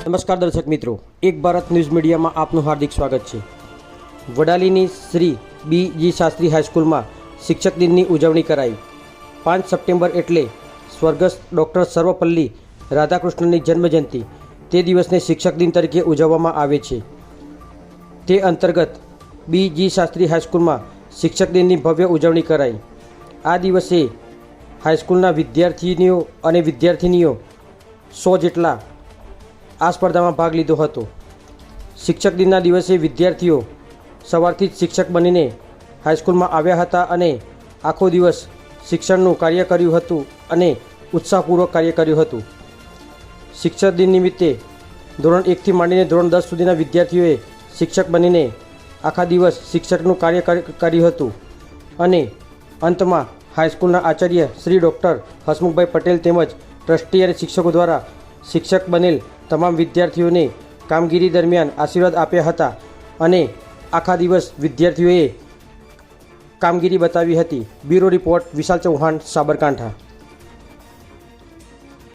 નમસ્કાર દર્શક મિત્રો, એક ભારત ન્યૂઝ મીડિયામાં આપનું હાર્દિક સ્વાગત છે. વડાલીની શ્રી બી જી શાસ્ત્રી હાઈસ્કૂલમાં શિક્ષક દિનની ઉજવણી કરાઈ. પાંચ સપ્ટેમ્બર એટલે સ્વર્ગસ્થ ડૉક્ટર સર્વપલ્લી રાધાકૃષ્ણની જન્મજયંતિ, તે દિવસને શિક્ષક દિન તરીકે ઉજવવામાં આવે છે. તે અંતર્ગત બી જી શાસ્ત્રી હાઈસ્કૂલમાં શિક્ષક દિનની ભવ્ય ઉજવણી કરાઈ. આ દિવસે હાઈસ્કૂલના વિદ્યાર્થીનીઓ અને વિદ્યાર્થિનીઓ સો જેટલા આ સ્પર્ધામાં ભાગ લીધો હતો. શિક્ષક દિનના દિવસે વિદ્યાર્થીઓ સવારથી જ શિક્ષક બનીને હાઈસ્કૂલમાં આવ્યા હતા અને આખો દિવસ શિક્ષણનું કાર્ય કર્યું હતું અને ઉત્સાહપૂર્વક કાર્ય કર્યું હતું. શિક્ષક દિન નિમિત્તે ધોરણ એકથી માંડીને ધોરણ દસ સુધીના વિદ્યાર્થીઓએ શિક્ષક બનીને આખા દિવસ શિક્ષકનું કાર્ય કર- કર્યું હતું અને અંતમાં હાઈસ્કૂલના આચાર્ય શ્રી ડૉક્ટર હસમુખભાઈ પટેલ તેમજ ટ્રસ્ટી અને શિક્ષકો દ્વારા શિક્ષક બનેલ તમામ વિદ્યાર્થીઓને કામગીરી દરમિયાન આશીર્વાદ આપ્યા હતા અને આખા દિવસ વિદ્યાર્થીઓએ કામગીરી બતાવી હતી. Bureau report Vishal Chauhan, Sabarkantha.